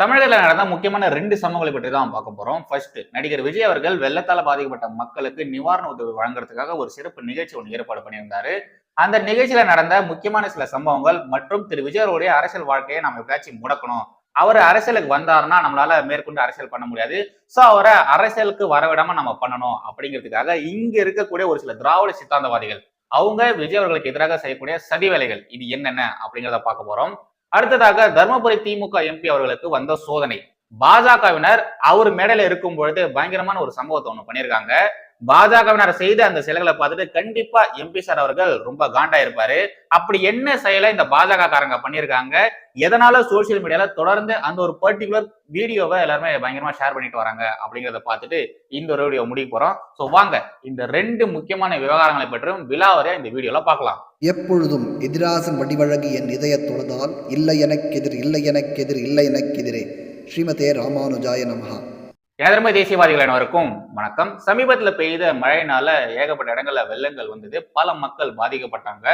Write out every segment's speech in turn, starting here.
தமிழகத்தில் நடந்த முக்கியமான ரெண்டு சம்பவங்களை பற்றி தான் பார்க்க போறோம். ஃபர்ஸ்ட் நடிகர் விஜய் அவர்கள் வெள்ளத்தால் பாதிக்கப்பட்ட மக்களுக்கு நிவாரண உதவி வழங்குறதுக்காக ஒரு சிறப்பு நிகழ்ச்சி ஒன்று ஏற்பாடு பண்ணியிருந்தாரு. அந்த நிகழ்ச்சியில நடந்த முக்கியமான சில சம்பவங்கள் மற்றும் திரு விஜய் அவருடைய அரசியல் வாழ்க்கையை நம்ம எப்படியாச்சும் முடக்கணும். அவர் அரசியலுக்கு வந்தாருன்னா நம்மளால மேற்கொண்டு அரசியல் பண்ண முடியாது. ஸோ அவரை அரசியலுக்கு வரவிடாம நம்ம பண்ணணும் அப்படிங்கிறதுக்காக இங்க இருக்கக்கூடிய ஒரு சில திராவிட சித்தாந்தவாதிகள் அவங்க விஜய் அவர்களுக்கு எதிராக செய்யக்கூடிய சதி வேலைகள் இது என்னென்ன அப்படிங்கிறத பார்க்க போறோம். அடுத்ததாக தர்மபுரி திமுக எம்பி அவர்களுக்கு வந்த சோதனை. பாஜகவினர் அவர் மேடையில இருக்கும் பொழுது பயங்கரமான ஒரு சம்பவத்தை ஒண்ணு பண்ணியிருக்காங்க. பாஜகவினர் செய்த அந்த செயல்களை பார்த்துட்டு கண்டிப்பா எம்பி சார் அவர்கள் ரொம்ப காண்டா இருப்பாரு அப்படி என்ன செயலை இந்த பாஜக காரங்க பண்ணியிருக்காங்க? எதனால சோசியல் மீடியால தொடர்ந்து அந்த ஒரு பர்டிகுலர் வீடியோவை எல்லாருமே பயங்கரமா ஷேர் பண்ணிட்டு வராங்க அப்படிங்கிறத பார்த்துட்டு இந்த ஒரு வீடியோ முடிக்க போறோம். சோ வாங்க இந்த ரெண்டு முக்கியமான விவகாரங்களை பற்றியும் விழாவரையா இந்த வீடியோல பார்க்கலாம். எப்பொழுதும் எதிராசன் வடிவழகு என் இதய தொழுதால் இல்லை எனக்கெதிர் இல்லை எனக்கெதிர் இல்லை எனக்கெதிரே ஸ்ரீமதே ராமானுஜாய நமகா ஏதர்மை தேசியவாதிகள் அனைவருக்கும் வணக்கம். சமீபத்தில் பெய்த மழையினால ஏகப்பட்ட இடங்கள்ல வெள்ளங்கள் வந்தது. பல மக்கள் பாதிக்கப்பட்டாங்க.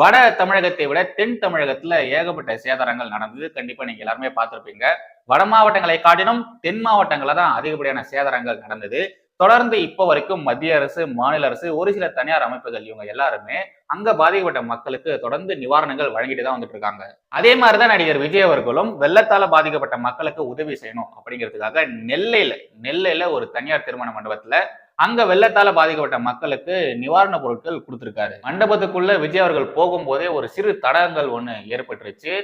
வட தமிழகத்தை விட தென் தமிழகத்துல ஏகப்பட்ட சேதாரங்கள் நடந்தது. கண்டிப்பா நீங்க எல்லாருமே பார்த்திருப்பீங்க. வட மாவட்டங்களை காட்டிலும் தென் மாவட்டங்கள்ல தான் அதிகப்படியான சேதாரங்கள் நடந்தது. தொடர்ந்து இப்போ வரைக்கும் மத்திய அரசு மாநில அரசு ஒரு சில தனியார் அமைப்புகள் இவங்க எல்லாருமே அங்க பாதிக்கப்பட்ட மக்களுக்கு தொடர்ந்து நிவாரணங்கள் வழங்கிட்டு தான் வந்துட்டு இருக்காங்க. அதே மாதிரிதான் நடிகர் விஜய் அவர்களும் வெள்ளத்தால பாதிக்கப்பட்ட மக்களுக்கு உதவி செய்யணும் அப்படிங்கிறதுக்காக நெல்லையில நெல்லையில ஒரு தனியார் திருமண மண்டபத்துல அங்க வெள்ளத்தால பாதிக்கப்பட்ட மக்களுக்கு நிவாரண பொருட்கள் கொடுத்திருக்காரு. மண்டபத்துக்குள்ள விஜய் அவர்கள் போகும்போதே ஒரு சிறு தடங்கள் ஒண்ணு ஏற்பட்டுருச்சு.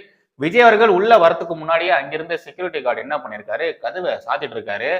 விஜய் அவர்கள் உள்ள வரத்துக்கு முன்னாடியே அங்கிருந்த செக்யூரிட்டி கார்டு என்ன பண்ணிருக்காரு? கதவை சாத்திட்டு இருக்காரு.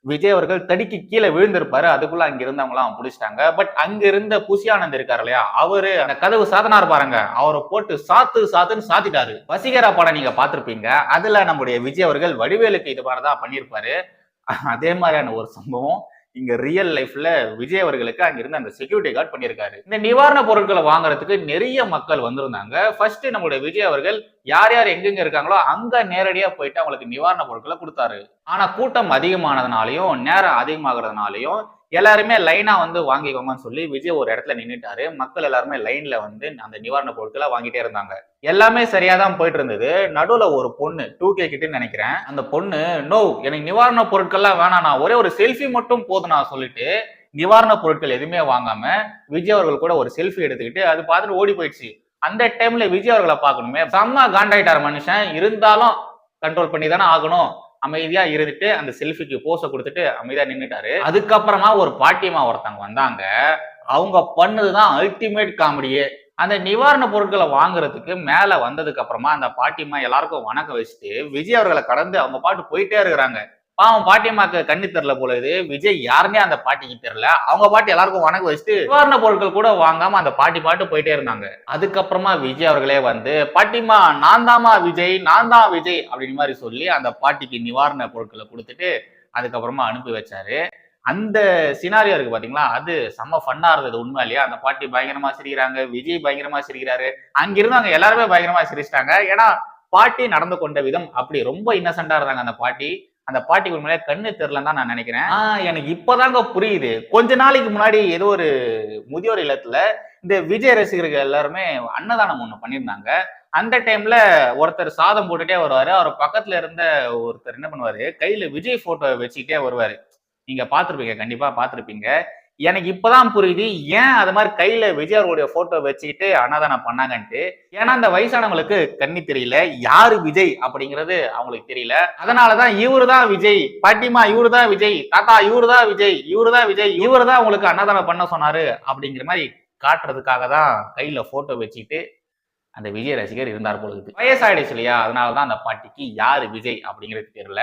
விஜய் அவர்கள் தடிக்கு கீழே விழுந்திருப்பாரு. அதுக்குள்ள அங்க இருந்தவங்களாம் பிடிச்சிட்டாங்க. பட் அங்க இருந்த புசியானந்த் இருக்காரு இல்லையா? அவரு அந்த கதவு சாதனார் பாருங்க. அவரை போட்டு சாத்து சாத்துன்னு சாத்திட்டாரு. வசீகரா படம் நீங்க பாத்திருப்பீங்க அதுல நம்முடைய விஜய் அவர்கள் வடிவேலுக்கு இது மாதிரிதான் பண்ணியிருப்பாரு. அதே மாதிரியான ஒரு சம்பவம். இங்க ரியல் லைஃப்ல விஜய் அவர்களுக்கு அங்கிருந்து அந்த செக்யூரிட்டி கார்டு பண்ணியிருக்காரு. இந்த நிவாரண பொருட்களை வாங்குறதுக்கு நிறைய மக்கள் வந்திருந்தாங்க. ஃபர்ஸ்ட் நம்மளுடைய விஜய் அவர்கள் யார் யார் எங்கெங்க இருக்காங்களோ அங்க நேரடியா போயிட்டு அவங்களுக்கு நிவாரண பொருட்களை கொடுத்தாரு. ஆனா கூட்டம் அதிகமானதுனாலையும் நேரம் அதிகமாகிறதுனாலையும் எல்லாருமே லைனா வந்து வாங்கிக்கோங்கன்னு சொல்லி விஜய் ஒரு இடத்துல நின்றுட்டாரு மக்கள் எல்லாருமே லைன்ல வந்து அந்த நிவாரண பொருட்களை வாங்கிட்டே இருந்தாங்க. எல்லாமே சரியா தான் போயிட்டு இருந்தது நடுவுல ஒரு பொண்ணு டூ கே கிட்டுன்னு நினைக்கிறேன். அந்த பொண்ணு நோ எனக்கு நிவாரண பொருட்கள்லாம் வேணாம். நான் ஒரே ஒரு செல்ஃபி மட்டும் போதும் நான் சொல்லிட்டு நிவாரண பொருட்கள் எதுவுமே வாங்காம விஜய் அவர்கள் கூட ஒரு செல்ஃபி எடுத்துக்கிட்டு அது பார்த்துட்டு ஓடி போயிடுச்சு. அந்த டைம்ல விஜய் அவர்களை பார்க்கணுமே. செம்ம காண்டாயிட்டார் மனுஷன். இருந்தாலும் கண்ட்ரோல் பண்ணி தானே ஆகணும். அமைதியா இருந்துட்டு அந்த செல்ஃபிக்கு போஸ கொடுத்துட்டு அமைதியா நின்றுட்டாரு அதுக்கப்புறமா ஒரு பாட்டியம்மா ஒருத்தவங்க வந்தாங்க. அவங்க பண்ணதுதான் அல்டிமேட் காமெடியே அந்த நிவாரண பொருட்களை வாங்குறதுக்கு மேல வந்ததுக்கு அப்புறமா அந்த பாட்டியம்மா எல்லாருக்கும் வணக்கம் வச்சுட்டு விஜய் அவர்களை கடந்து அவங்க பாட்டு போயிட்டே இருக்கிறாங்க. பாவம் பாட்டியம்மாக்கு கண்ணு தெரியல போல இது. விஜய் யாருமே அந்த பாட்டிக்கு தெரியல. அவங்க பாட்டி எல்லாருக்கும் வணக்கம் வச்சுட்டு நிவாரண பொருட்கள் கூட வாங்காம அந்த பாட்டி பாட்டு போயிட்டே இருந்தாங்க. அதுக்கப்புறமா விஜய் அவர்களே வந்து பாட்டிமா நான் தாமா விஜய் நான் தான் விஜய் அப்படின்னு மாதிரி சொல்லி அந்த பாட்டிக்கு நிவாரண பொருட்களை கொடுத்துட்டு அதுக்கப்புறமா அனுப்பி வச்சாரு. அந்த சினாரியோ இருக்கு பாத்தீங்களா? அது செம்ம ஃபன்னா இருந்தது உண்மை இல்லையா அந்த பாட்டி பயங்கரமா சிரிக்கிறாங்க விஜய் பயங்கரமா சிரிக்கிறாரு. அங்கிருந்து அங்க எல்லாருமே பயங்கரமா சிரிச்சிட்டாங்க. ஏன்னா பாட்டி நடந்து கொண்ட விதம் அப்படி ரொம்ப இன்னசென்டா இருந்தாங்க அந்த பாட்டி. அந்த பாட்டி உண்மையிலே கண்ணு தெரிலன்னு தான் நான் நினைக்கிறேன். எனக்கு இப்பதாங்க புரியுது. கொஞ்ச நாளைக்கு முன்னாடி ஏதோ ஒரு முதியோர் இல்லத்துல இந்த விஜய் ரசிகர்கள் எல்லாருமே அன்னதானம் ஒண்ணு பண்ணியிருந்தாங்க. அந்த டைம்ல ஒருத்தர் சாதம் போட்டுட்டே வருவாரு. அவர் பக்கத்துல இருந்த ஒருத்தர் என்ன பண்ணுவாரு? கையில விஜய் போட்டோ வச்சுக்கிட்டே வருவாரு. நீங்க பாத்திருப்பீங்க கண்டிப்பா பாத்திருப்பீங்க எனக்கு இப்பதான் புரியுது. ஏன் அது மாதிரி கையில விஜய் அவருடைய போட்டோ வச்சுக்கிட்டு அன்னதானம் பண்ணாங்கன்ட்டு? ஏன்னா அந்த வயசானவங்களுக்கு கண்ணி தெரியல. யாரு விஜய் அப்படிங்கிறது அவங்களுக்கு தெரியல. அதனாலதான் இவரு தான் விஜய். பாட்டிமா இவரு தான் விஜய். தாத்தா இவரு தான் விஜய். இவரு தான் விஜய். இவரு தான் உங்களுக்கு அன்னதானம் பண்ண சொன்னாரு அப்படிங்கிற மாதிரி காட்டுறதுக்காக தான் கையில போட்டோ வச்சுக்கிட்டு அந்த விஜய் ரசிகர் இருந்தார் பொழுது. வயசாயிடுச்சு இல்லையா? அதனாலதான் அந்த பாட்டிக்கு யாரு விஜய் அப்படிங்கிறது தெரியல.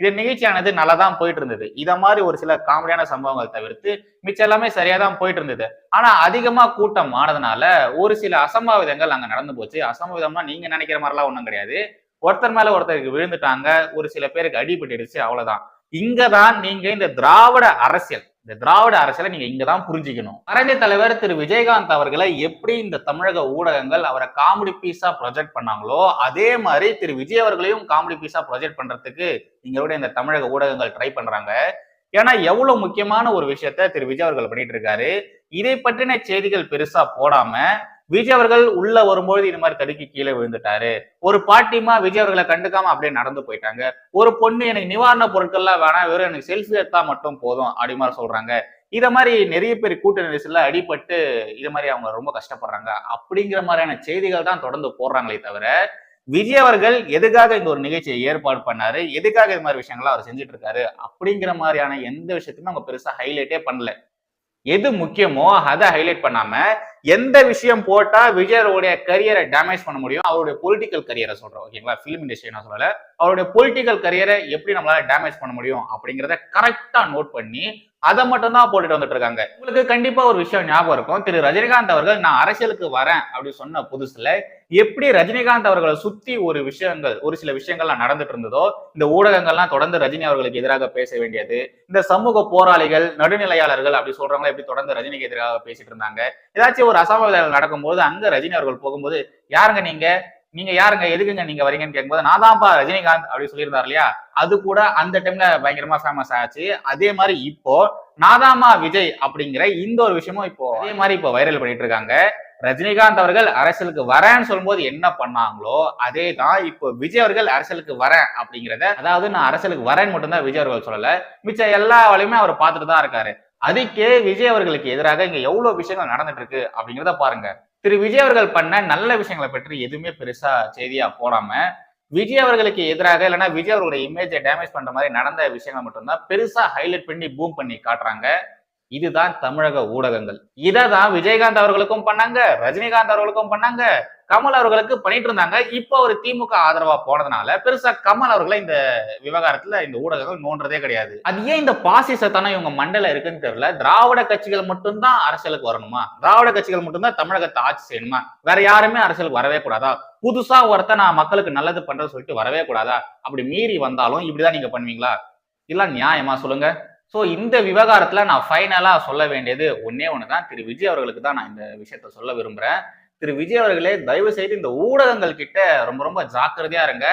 இது நிகழ்ச்சியானது நல்லா தான் போயிட்டு இருந்தது இத மாதிரி ஒரு சில காமெடியான சம்பவங்கள் தவிர்த்து மிச்சம் எல்லாமே சரியா தான் போயிட்டு இருந்தது ஆனா அதிகமா கூட்டம் ஆனதுனால ஒரு சில அசம்பாவிதங்கள் அங்க நடந்து போச்சு. அசம்பாவிதம்னா நீங்க நினைக்கிற மாதிரிலாம் ஒண்ணும் கிடையாது. ஒருத்தர் மேல ஒருத்தருக்கு விழுந்துட்டாங்க. ஒரு சில பேருக்கு அடிபட்டுடுச்சு அவ்வளவுதான். இங்கதான் நீங்க இந்த திராவிட அரசியல் இந்த திராவிட அரசியலை நீங்க இங்கதான் புரிஞ்சுக்கணும். மறைந்த தலைவர் திரு. விஜயகாந்த் அவர்களை எப்படி இந்த தமிழக ஊடகங்கள் அவரை காமெடி பீஸா ப்ரொஜெக்ட் பண்ணாங்களோ அதே மாதிரி திரு. விஜய் அவர்களையும் காமெடி பீஸா ப்ரொஜெக்ட் பண்றதுக்கு இங்களுடைய இந்த தமிழக ஊடகங்கள் ட்ரை பண்றாங்க. ஏன்னா எவ்வளவு முக்கியமான ஒரு விஷயத்த திரு. விஜய் அவர்கள் பண்ணிட்டு இருக்காரு. இதை பற்றின செய்திகள் பெருசா போடாம விஜய் அவர்கள் உள்ள வரும்பொழுது இது மாதிரி தடுக்கி கீழே விழுந்துட்டாரு. ஒரு பாட்டிமா விஜய் அவர்களை கண்டுக்காம அப்படியே நடந்து போயிட்டாங்க. ஒரு பொண்ணு எனக்கு நிவாரண பொருட்கள்லாம் வேணாம் வெறும் எனக்கு செல்ஃபி எடுத்தா மட்டும் போதும் அப்படி மாதிரி சொல்றாங்க. இத மாதிரி நிறைய பேர் கூட்ட நெரிசல்ல அடிபட்டு இது மாதிரி அவங்க ரொம்ப கஷ்டப்படுறாங்க. அப்படிங்கிற மாதிரியான செய்திகள் தான் தொடர்ந்து போடுறாங்களே தவிர விஜய் அவர்கள் எதுக்காக இந்த ஒரு நிகழ்ச்சியை ஏற்பாடு பண்ணாரு? எதுக்காக இது மாதிரி விஷயங்கள்லாம் அவர் செஞ்சுட்டு இருக்காரு? அப்படிங்கிற மாதிரியான எந்த விஷயத்தையுமே அவங்க பெருசா ஹைலைட்டே பண்ணல. எது முக்கியமோ அதை ஹைலைட் பண்ணாம எந்த விஷயம் போட்டா விஜயருடைய கரியரை டேமேஜ் பண்ண முடியும்? அவருடைய பொலிட்டிக்கல் கரியரை சொல்றோம் ஓகேங்களா ஃபிலிம் இண்டஸ்ட்ரி நான் சொல்லல. அவருடைய பொலிட்டிக்கல் கரியரை எப்படி நம்மளால டேமேஜ் பண்ண முடியும் அப்படிங்கிறத கரெக்டா நோட் பண்ணி அதை மட்டும் தான் போட்டுட்டு வந்துட்டு இருக்காங்க. உங்களுக்கு கண்டிப்பா ஒரு விஷயம் ஞாபகம் இருக்கும். திரு ரஜினிகாந்த் அவர்கள் நான் அரசியலுக்கு வரேன் அப்படின்னு சொன்ன புதுசுல எப்படி ரஜினிகாந்த் அவர்களை சுத்தி ஒரு விஷயங்கள் ஒரு சில விஷயங்கள்லாம் நடந்துட்டு இருந்ததோ இந்த ஊடகங்கள்லாம் தொடர்ந்து ரஜினி அவர்களுக்கு எதிராக பேச வேண்டியது இந்த சமூக போராளிகள் நடுநிலையாளர்கள் அப்படி சொல்றவங்க எப்படி தொடர்ந்து ரஜினிக்கு எதிராக பேசிட்டு இருந்தாங்க ஏதாச்சும் ஒரு அசம்பாவிதங்கள் நடக்கும்போது அங்க ரஜினி அவர்கள் போகும்போது யாருங்க நீங்க? நீங்க யாருங்க? எதுக்குங்க நீங்க வரீங்கன்னு கேட்கும்போது நான் தான்ப்பா ரஜினிகாந்த் அப்படி சொல்லியிருந்தார் இல்லையா? அது கூட அந்த டைம்ல பயங்கரமா ஃபேமஸ் ஆச்சு. அதே மாதிரி இப்போ நாதாமா விஜய் அப்படிங்கிற இந்த ஒரு விஷயமும் இப்போ அதே மாதிரி இப்போ வைரல் பண்ணிட்டு இருக்காங்க. ரஜினிகாந்த் அவர்கள் அரசியலுக்கு வரேன்னு சொல்லும்போது என்ன பண்ணாங்களோ அதே தான் இப்போ விஜய் அவர்கள் அரசியலுக்கு வரேன் அப்படிங்கிறத அதாவது நான் அரசியலுக்கு வரேன்னு மட்டும்தான் விஜய் அவர்கள் சொல்லல. மிச்ச எல்லா வழியுமே அவர் பார்த்துட்டு தான் இருக்காரு. அதுக்கே விஜய் அவர்களுக்கு எதிராக இங்க எவ்வளவு விஷயங்கள் நடந்துட்டு இருக்கு அப்படிங்கிறத பாருங்க. திரு விஜய் அவர்கள் பண்ண நல்ல விஷயங்களை பற்றி எதுவுமே பெருசா செய்தியா போடாம விஜய் அவர்களுக்கு எதிராக இல்லைன்னா விஜய் அவர்களுடைய இமேஜை டேமேஜ் பண்ற மாதிரி நடந்த விஷயங்கள் மட்டும்தான் பெருசா ஹைலைட் பண்ணி பூம் பண்ணி காட்டுறாங்க. இதுதான் தமிழக ஊடகங்கள். இதை தான் விஜயகாந்த் அவர்களுக்கும் பண்ணாங்க ரஜினிகாந்த் அவர்களுக்கும் பண்ணாங்க கமல் அவர்களுக்கு பண்ணிட்டு இருந்தாங்க. இப்போ ஒரு திமுக ஆதரவா போனதுனால பெருசா கமல் அவர்களை இந்த விவகாரத்துல இந்த ஊடகங்கள் நோன்றதே கிடையாது. அது ஏன் இந்த பாசிசத்தான இவங்க மண்டல இருக்குன்னு தெரியல? திராவிட கட்சிகள் மட்டும்தான் அரசியலுக்கு வரணுமா? திராவிட கட்சிகள் மட்டும்தான் தமிழகத்தை ஆட்சி செய்யணுமா? வேற யாருமே அரசியலுக்கு வரவே கூடாதா? புதுசா ஒருத்த நான் மக்களுக்கு நல்லது பண்றது சொல்லிட்டு வரவே கூடாதா? அப்படி மீறி வந்தாலும் இப்படிதான் நீங்க பண்ணுவீங்களா? இல்ல நியாயமா சொல்லுங்க. ஸோ இந்த விவகாரத்தில் நான் ஃபைனலாக சொல்ல வேண்டியது ஒன்னே தான் திரு விஜய் அவர்களுக்கு தான் நான் இந்த விஷயத்த சொல்ல விரும்புகிறேன் திரு விஜய் அவர்களே தயவு செய்து இந்த ஊடகங்கள் கிட்ட ரொம்ப ரொம்ப ஜாக்கிரதையா இருங்க.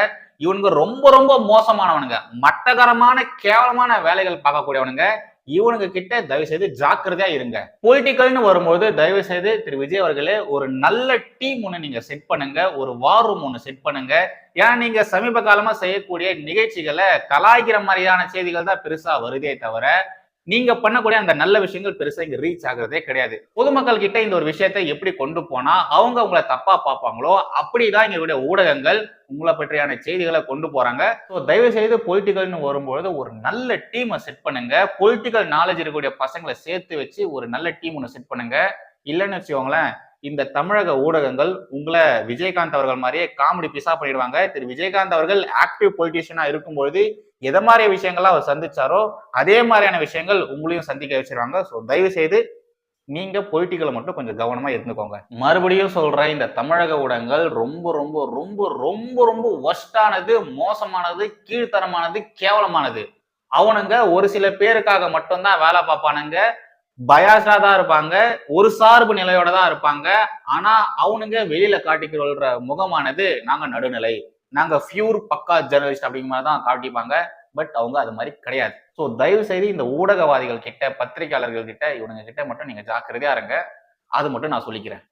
இவனுங்க ரொம்ப ரொம்ப மோசமானவனுங்க. மட்டகரமான கேவலமான வேலைகள் பார்க்கக்கூடியவனுங்க. இவனுங்க கிட்ட தயவு செய்து ஜாக்கிரதையா இருங்க. பொலிட்டிக்கல்னு வரும்போது தயவு செய்து திரு விஜய் அவர்களே ஒரு நல்ல டீம் ஒன்று நீங்க செட் பண்ணுங்க ஒரு வார் ரூம் ஒன்று செட் பண்ணுங்க. ஏன்னா நீங்க சமீப காலமா செய்யக்கூடிய நிகழ்ச்சிகளை கலாய்க்கிற மாதிரியான செய்திகள் தான் பெருசா வருதே தவிர நீங்க பண்ணக்கூடிய அந்த நல்ல விஷயங்கள் பெருசா இங்க ரீச் ஆகுறதே கிடையாது. பொதுமக்கள் கிட்ட இந்த ஒரு விஷயத்த எப்படி கொண்டு போனா அவங்க உங்களை தப்பா பார்ப்பாங்களோ அப்படிதான் எங்களுடைய ஊடகங்கள் உங்களை பற்றியான செய்திகளை கொண்டு போறாங்க. ஸோ தயவு செய்து பொலிட்டிக்கல்னு வரும்பொழுது ஒரு நல்ல டீமை செட் பண்ணுங்க. பொலிட்டிக்கல் நாலேஜ் இருக்கக்கூடிய பசங்களை சேர்த்து வச்சு ஒரு நல்ல டீம் ஒன்று செட் பண்ணுங்க. இல்லைன்னு வச்சுக்கோங்களேன் இந்த தமிழக ஊடகங்கள் உங்களை விஜயகாந்த் அவர்கள் மாதிரியே காமெடி பிசா பண்ணிடுவாங்க. திரு விஜயகாந்த் அவர்கள் ஆக்டிவ் பொலிட்டீஷியனா இருக்கும்பொழுது எதை மாதிரி விஷயங்கள்லாம் அவர் சந்திச்சாரோ அதே மாதிரியான விஷயங்கள் உங்களையும் சந்திக்க வச்சிருவாங்க. ஸோ தயவு செய்து நீங்க பொலிட்டிக்கலை மட்டும் கொஞ்சம் கவனமா இருந்துக்கோங்க. மறுபடியும் சொல்றேன் இந்த தமிழக ஊடகங்கள் ரொம்ப ரொம்ப ரொம்ப ரொம்ப ரொம்ப ஒஸ்டானது மோசமானது கீழ்த்தரமானது கேவலமானது. அவனுங்க ஒரு சில பேருக்காக மட்டும்தான் வேலை பார்ப்பானுங்க. பயாஸ்டா தான் இருப்பாங்க ஒரு சார்பு நிலையோட தான் இருப்பாங்க. ஆனா அவனுங்க வெளியில காட்டிக்கிறோன்ற முகமானது நாங்க நடுநிலை. நாங்க பியூர் பக்கா ஜெர்னலிஸ்ட் அப்படிங்கிற மாதிரி தான் காட்டிப்பாங்க. பட் அவங்க அது மாதிரி கிடையாது. ஸோ தயவு செய்து இந்த ஊடகவாதிகள் கிட்ட பத்திரிகையாளர்கள் கிட்ட இவனுங்க கிட்ட மட்டும் நீங்க ஜாக்கிரதையா இருங்க. அது மட்டும் நான் சொல்லிக்கிறேன்.